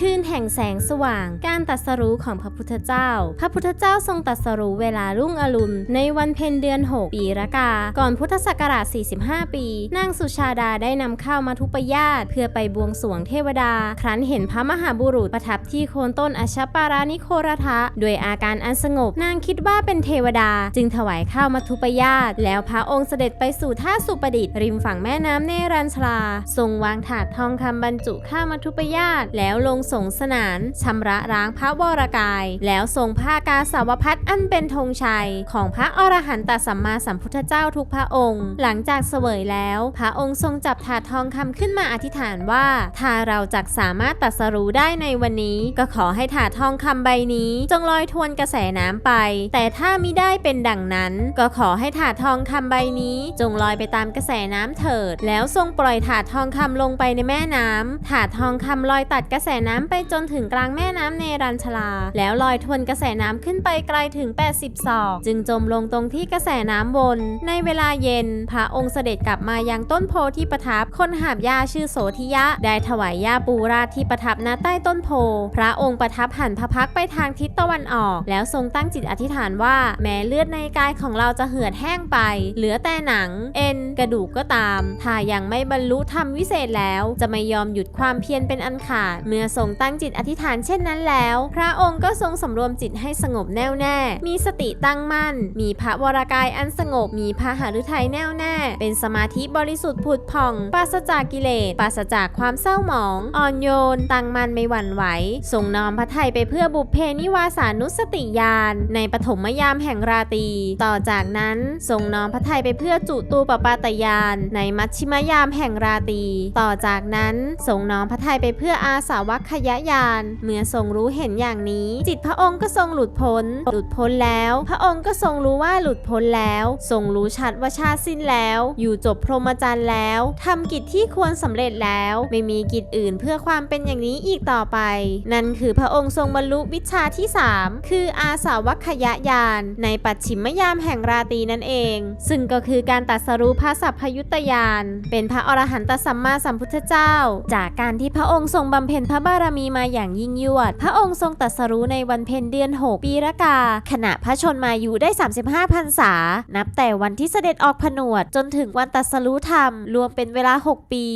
คืนแห่งแสงสว่าง การตรัสรู้ของพระพุทธเจ้า พระพุทธเจ้าทรงตรัสรู้เวลารุ่งอรุณ ในวันเพ็ญเดือน 6 ปีละกา ก่อนพุทธศักราช 45 ปี นางสุชาดาได้นำข้าวมาทุปยาตเพื่อไปบวงสรวงเทวดา ครั้นเห็นพระมหาบุรุษประทับที่โคนต้นอชปารานิโครทะด้วยอาการอันสงบ นางคิดว่าเป็นเทวดา จึงถวายข้าวมาทุปยาตแล้วพระองค์เสด็จไปสู่ท่าสุประดิษฐ์ริมฝั่งแม่น้ำเนรัญชลา ทรงวางถาดทองคำบรรจุข้าวมาทุปยาตแล้วลงสงสนานชำระล้างพระวรกาย แล้วทรงผ้ากาสาวพัดอันเป็นธงชัย ของพระอรหันตสัมมาสัมพุทธเจ้าทุกพระองค์ หลังจากเสวยแล้ว พระองค์ทรงจับถาดทองคำขึ้นมาอธิษฐานว่า ถ้าเราจักสามารถตรัสรู้ได้ในวันนี้ ก็ขอให้ถาดทองคำใบนี้ จงลอยทวนกระแสน้ำไป แต่ถ้ามิได้เป็นดังนั้น ก็ขอให้ถาดทองคำใบนี้ จงลอยไปตามกระแสน้ำเถิด แล้วทรงปล่อยถาดทองคำลงไปในแม่น้ำถาดทองคำลอยตัดกระแสน้ำไปจนถึงกลางแม่น้ำเนรัญชลา แล้วลอยทวนกระแสน้ำขึ้นไปไกลถึง 80ศอกจึงจมลงตรงที่กระแสน้ำวน ในเวลาเย็น พระองค์เสด็จกลับมายังต้นโพที่ประทับ คนหาบหญ้าชื่อโสธิยะ ได้ถวายหญ้าปูราดที่ประทับณใต้ต้นโพ พระองค์ประทับหันพระพักไปทางทิศตะวันออก แล้วทรงตั้งจิตอธิษฐานว่า แม้เลือดในกายของเราจะเหือดแห้งไป เหลือแต่หนัง เอ็น กระดูกก็ตาม ถ้ายังไม่บรรลุธรรมวิเศษแล้ว จะไม่ยอมหยุดความเพียรเป็นอันขาด เมื่อทรงตั้งจิตอธิษฐานเช่นนั้นแล้ว พระองค์ก็ทรงสำรวมจิตให้สงบแน่วแน่ มีสติตั้งมั่น มีพระวรากายอันสงบ มีพระหฤทัยแน่วแน่ เป็นสมาธิบริสุทธิ์ผุดผ่อง ปราศจากกิเลส ปราศจากความเศร้าหมอง อ่อนโยน ตั้งมั่นไม่หวั่นไหว ทรงน้อมพระทัยไปเพื่อบุพเพนิวาสานุสติญาณ ในปฐมยามแห่งราตรี ต่อจากนั้นทรงน้อมพระทัยไปเพื่อจุตูปปาตยาน ในมัชชิมยามแห่งราตรี ต่อจากนั้นทรงน้อมพระทัยไปเพื่ออาสาวัคขยญาณเมื่อทรงรู้เห็นอย่างนี้ จิตพระองค์ก็ทรงหลุดพ้น หลุดพ้นแล้ว พระองค์ก็ทรงรู้ว่าหลุดพ้นแล้ว ทรงรู้ชัดว่าชาติสิ้นแล้ว อยู่จบพรหมจรรย์แล้วทำกิจที่ควรสำเร็จแล้ว ไม่มีกิจอื่นเพื่อความเป็นอย่างนี้อีกต่อไป นั่นคือพระองค์ทรงบรรลุวิชาที่ 3 คืออาสาวัคยญาณในปัจฉิมยามแห่งราตรีนั่นเอง ซึ่งก็คือการตรัสรู้พระสัพพยุตยาน เป็นพระอรหันตสัมมาสัมพุทธเจ้า จากการที่พระองค์ทรงบำเพ็ญพระบารมีมาอย่างยิ่งยวด พระองค์ทรงตัดสรู้ในวันเพ็ญเดือน 6 ปีละกา ขณะพระชนมายุได้ 35พรรษา นับแต่วันที่เสด็จออกผนวด จนถึงวันตัดสรู้ธรรม รวมเป็นเวลา 6 ปี